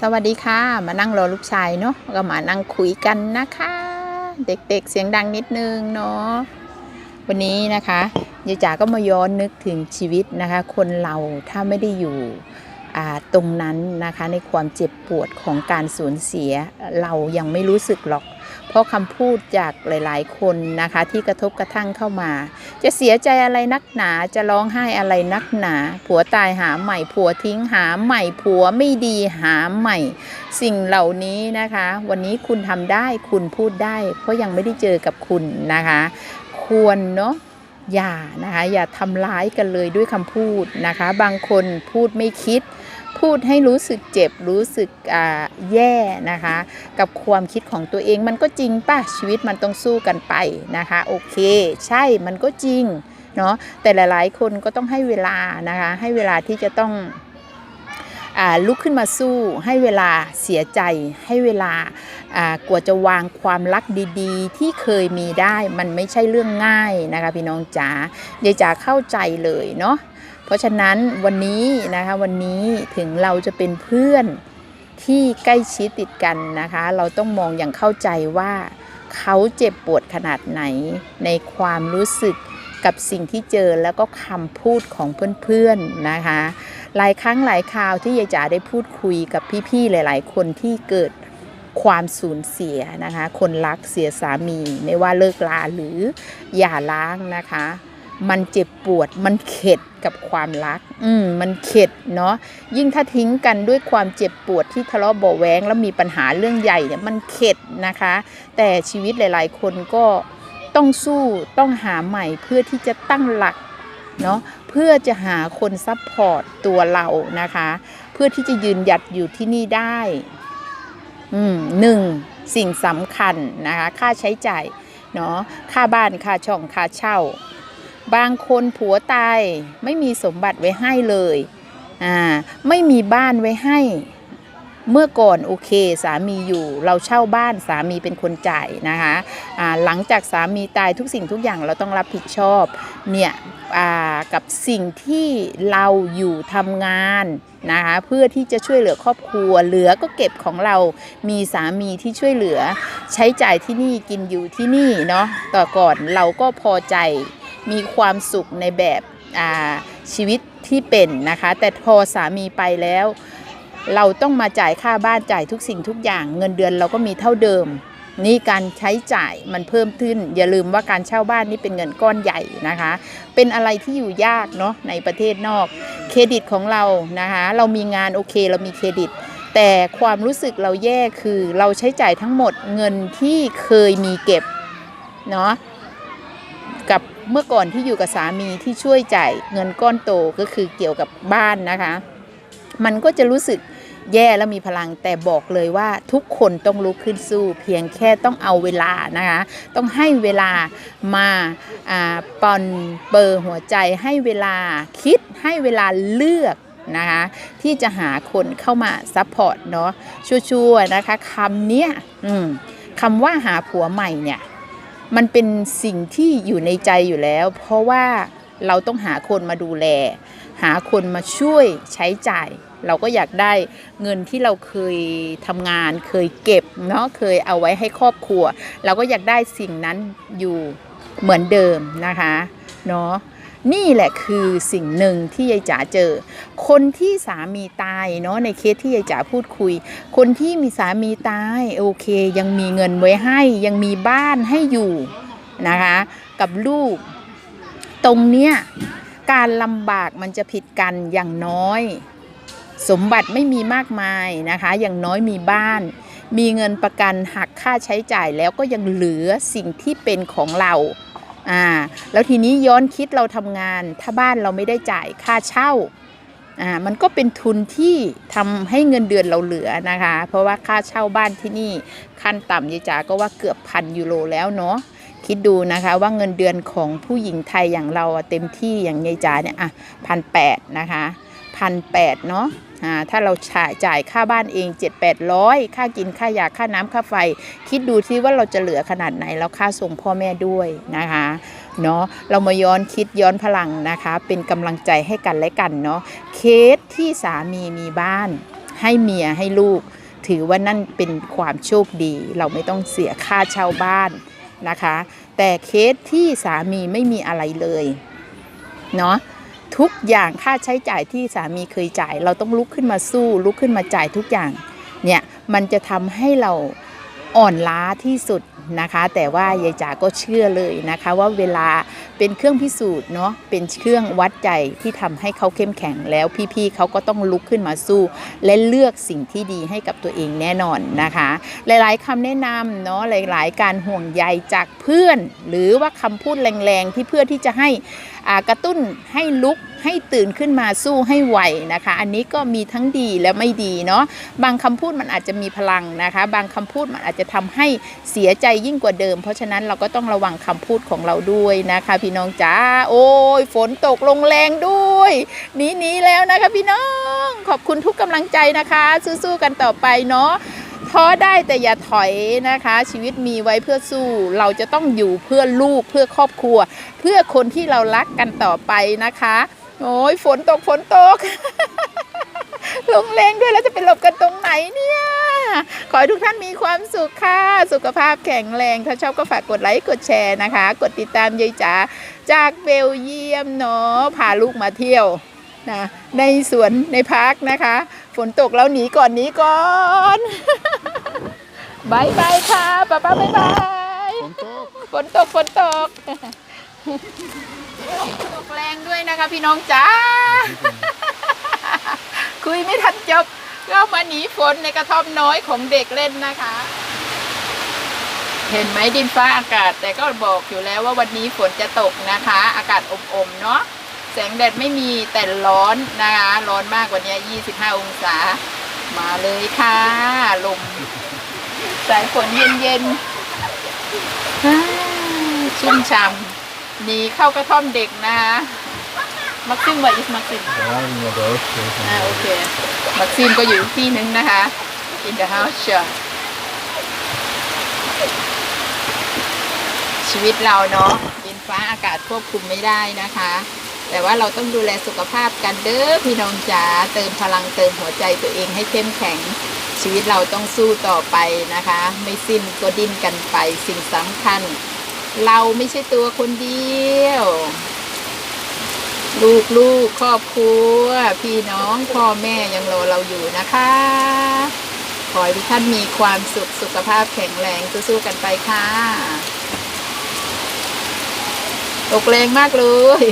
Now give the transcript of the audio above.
สวัสดีค่ะ มานั่งรอลูกชายเนาะก็มานั่งคุยกันนะคะ เด็กๆเสียงดังนิดนึงเนาะวันนี้นะคะยายจ๋าก็มาย้อนนึกถึงชีวิตนะคะ คนเราถ้าไม่ได้อยู่ตรงนั้นนะคะในความเจ็บปวดของการสูญเสีย เรายังไม่รู้สึกหรอก เพราะคำพูดจากหลาย ๆ คนนะคะที่กระทบกระทั่งเข้ามา จะเสียใจอะไรนักหนาจะร้องไห้อะไรนักหนา ผัวตายหาใหม่ ผัวทิ้งหาใหม่ ผัวไม่ดีหาใหม่ สิ่งเหล่านี้นะคะ วันนี้คุณทำได้คุณพูดได้ เพราะยังไม่ได้เจอกับคุณนะคะ ควรเนาะอย่านะคะอย่าทำร้ายกันเลยด้วยคำพูดนะคะ บางคนพูดไม่คิด พูดให้รู้สึกเจ็บรู้สึกแย่นะคะ กับความคิดของตัวเองมันก็จริงป่ะชีวิตมันต้องสู้กันไปนะคะ โอเค ใช่มันก็จริงเนาะแต่หลายๆ คนก็ต้องให้เวลานะคะ ให้เวลาที่จะต้องลุกขึ้นมาสู้ให้เวลาเสียใจให้เวลาอ่ากว่าจะวางความรักดีๆ ที่เคยมีได้มันไม่ใช่เรื่องง่ายนะคะพี่น้องจ๋ายายจ๋าเข้าใจเลยเนาะ เพราะฉะนั้นวันนี้นะคะวันนี้ถึงเราจะเป็นเพื่อนที่ใกล้ชิดติดกันนะคะ เราต้องมองอย่างเข้าใจว่าเขาเจ็บปวดขนาดไหนในความรู้สึกกับสิ่งที่เจอแล้วก็คำพูดของเพื่อนๆนะคะ หลายครั้งหลายคราวที่ยายจ๋าได้พูดคุยกับพี่ๆหลาย ๆ คนที่เกิดความสูญเสียนะคะ คนรักเสียสามี ไม่ว่าเลิกลาหรือหย่าร้างนะคะ มันเจ็บปวด มันเข็ดกับความรัก อืม มันเข็ดเนาะ ยิ่งถ้าทิ้งกันด้วยความเจ็บปวดที่ทะเลาะเบาะแว้งแล้วมีปัญหาเรื่องใหญ่เนี่ย มันเข็ดนะคะ แต่ชีวิตหลาย ๆ คนก็ต้องสู้ ต้องหาใหม่เพื่อที่จะตั้งหลักเนาะ เพื่อจะหาคนซัพพอร์ตตัวเรานะคะ เพื่อที่จะยืนหยัดอยู่ที่นี่ได้ อืมหนึ่งสิ่งสำคัญนะคะ ค่าใช้จ่ายเนาะ ค่าบ้าน ค่าช่อง ค่าเช่า บางคนผัวตายไม่มีสมบัติไว้ให้เลยอ่าไม่มีบ้านไว้ให้ เมื่อก่อนโอเคสามีอยู่ เราเช่าบ้านสามีเป็นคนจ่ายนะคะอ่าหลังจากสามีตายทุกสิ่งทุกอย่างเราต้องรับผิดชอบเนี่ยอ่ากับสิ่งที่เราอยู่ทำงานนะคะเพื่อที่จะช่วยเหลือครอบครัว เหลือก็เก็บของเรามีสามีที่ช่วยเหลือ ใช้จ่ายที่นี่กินอยู่ที่นี่เนาะต่อก่อนเราก็พอใจ มีความสุขในแบบชีวิตที่เป็นนะคะ แต่พอสามีไปแล้ว เราต้องมาจ่ายค่าบ้านจ่ายทุกสิ่งทุกอย่าง เงินเดือนเราก็มีเท่าเดิม นี่การใช้จ่ายมันเพิ่มขึ้น อย่าลืมว่าการเช่าบ้านนี่เป็นเงินก้อนใหญ่นะคะ เป็นอะไรที่อยู่ยากเนาะในประเทศนอกเครดิตของเรานะคะเรามีงานโอเคเรามีเครดิตแต่ความรู้สึกเราแย่คือเราใช้จ่ายทั้งหมดเงินที่เคยมีเก็บเนาะ กับเมื่อก่อนที่อยู่กับสามีที่ช่วยจ่ายเงินก้อนโตก็คือเกี่ยวกับบ้านนะคะ มันก็จะรู้สึกแย่แล้วมีพลังแต่บอกเลยว่าทุกคนต้องลุกขึ้นสู้ เพียงแค่ต้องเอาเวลานะคะ ต้องให้เวลามาอ่าปอนเปอร์หัวใจให้เวลาคิดให้เวลาเลือกนะคะที่จะหาคนเข้ามาซัพพอร์ตเนาะชัวร์ๆนะคะคำเนี้ยคำว่าหาผัวใหม่เนี่ย มันเป็นสิ่งที่อยู่ในใจอยู่แล้ว เพราะว่าเราต้องหาคนมาดูแล หาคนมาช่วยใช้จ่าย เราก็อยากได้เงินที่เราเคยทำงาน เคยเก็บเนาะเคยเอาไว้ให้ครอบครัว เราก็อยากได้สิ่งนั้นอยู่เหมือนเดิมนะคะเนาะ นี่แหละคือสิ่งหนึ่งที่ยายจ๋าเจอ คนที่สามีตายเนาะในเคสที่ยายจ๋าพูดคุย คนที่มีสามีตายโอเค ยังมีเงินไว้ให้ยังมีบ้านให้อยู่นะคะกับลูก ตรงเนี้ยการลำบากมันจะผิดกันอย่างน้อย สมบัติไม่มีมากมายนะคะ อย่างน้อยมีบ้าน มีเงินประกันหักค่าใช้จ่ายแล้วก็ยังเหลือสิ่งที่เป็นของเรา อ่าแล้วทีนี้ย้อนคิดเราทำงาน ถ้าบ้านเราไม่ได้จ่ายค่าเช่าอ่ามันก็เป็นทุนที่ทำให้เงินเดือนเราเหลือนะคะ เพราะว่าค่าเช่าบ้านที่นี่ขั้นต่ำยายจ๋าก็ว่าเกือบพันยูโรแล้วเนาะคิดดูนะคะว่าเงินเดือนของผู้หญิงไทยอย่างเราอะเต็มที่อย่างยายจ๋าเนี่ยอะพันแปดนะคะพันแปดเนาะ ถ้าเราจ่ายค่าบ้านเอง 7 8 0 0 ค่ากินค่ายาค่าน้ำค่าไฟ คิดดูที่ว่าเราจะเหลือขนาดไหน แล้วค่าส่งพ่อแม่ด้วยนะคะเนาะเรามาย้อนคิดย้อนพลังนะคะ เป็นกำลังใจให้กันและกันเนาะเคสที่สามีมีบ้าน ให้เมียให้ลูก ถือว่านั่นเป็นความโชคดี เราไม่ต้องเสียค่าเช่าบ้านนะคะ แต่เคสที่สามีไม่มีอะไรเลยเนาะ ทุกอย่างค่าใช้จ่ายที่สามีเคยจ่าย เราต้องลุกขึ้นมาสู้ ลุกขึ้นมาจ่ายทุกอย่างเนี่ยมันจะทำให้เราอ่อนล้าที่สุด นะคะ แต่ว่ายายจ๋าก็เชื่อเลยนะคะ ว่าเวลาเป็นเครื่องพิสูจน์เนาะเป็นเครื่องวัดใจที่ทำให้เขาเข้มแข็งแล้วพี่ๆเขาก็ต้องลุกขึ้นมาสู้ และเลือกสิ่งที่ดีให้กับตัวเองแน่นอนนะคะ หลายๆคำแนะนำเนาะหลายๆ การห่วงใยจากเพื่อน หรือว่าคำพูดแรงๆที่เพื่อที่จะให้กระตุ้นให้ลุก ให้ตื่นขึ้นมาสู้ให้ไหวนะคะ อันนี้ก็มีทั้งดีและไม่ดีเนาะบางคำพูดมันอาจจะมีพลังนะคะ บางคำพูดมันอาจจะทำให้เสียใจยิ่งกว่าเดิม เพราะฉะนั้นเราก็ต้องระวังคำพูดของเราด้วยนะคะ พี่น้องจ้าโอ้ยฝนตกลงแรงด้วยหนีหนีแล้วนะคะพี่น้องขอบคุณทุกกำลังใจนะคะสู้ๆกันต่อไปเนาะท้อได้แต่อย่าถอยนะคะ ชีวิตมีไว้เพื่อสู้ เราจะต้องอยู่เพื่อลูกเพื่อครอบครัว เพื่อคนที่เรารักกันต่อไปนะคะ โอ้ยฝนตกฝนตกลงแรงด้วยแล้วจะไปหลบกันตรงไหนเนี่ย ขอให้ทุกท่านมีความสุขค่ะ สุขภาพแข็งแรง ถ้าชอบก็ฝากกดไลค์กดแชร์นะคะ กดติดตามยายจ๋าจากเบลเยียมเนาะพาลูกมาเที่ยวนะในสวนในพาร์คนะคะ ฝนตกแล้วหนีก่อนหนีก่อนบายบายค่ะป้าป้าบายบายฝนตกฝนตกตก ตกแรงด้วยนะคะพี่น้องจ้า คุยไม่ทันจบ ก็มาหนีฝนในกระท่อมน้อยของเด็กเล่นนะคะ เห็นไหมดินฟ้าอากาศ แต่ก็บอกอยู่แล้วว่าวันนี้ฝนจะตกนะคะ อากาศอมๆเนาะแสงแดดไม่มีแต่ร้อนนะคะ ร้อนมากกว่านี้ 25 องศา มาเลยค่ะ ลม สายฝนเย็นๆชุ่มช่ำ หนีเข้ากระท่อมเด็กนะคะมักซิมว่าอิสมักซิม Ja, in de hoofd. อ่าโอเค มักซิมก็อยู่อีกที่หนึ่งนะคะ in the house sure ชีวิตเราเนาะดินฟ้าอากาศควบคุมไม่ได้นะคะ แต่ว่าเราต้องดูแลสุขภาพกันเด้อพี่น้องจ๋าเติมพลังเติมหัวใจตัวเองให้เข้มแข็ง ชีวิตเราต้องสู้ต่อไปนะคะ ไม่สิ้นก็ดิ้นกันไปสิ่งสำคัญ เราไม่ใช่ตัวคนเดียว ลูกลูกครอบครัว พี่น้องพ่อแม่ยังรอเราอยู่นะคะ ขอให้ทุกท่านมีความสุขสุขภาพแข็งแรงสู้ๆกันไปค่ะตกแรงมากเลย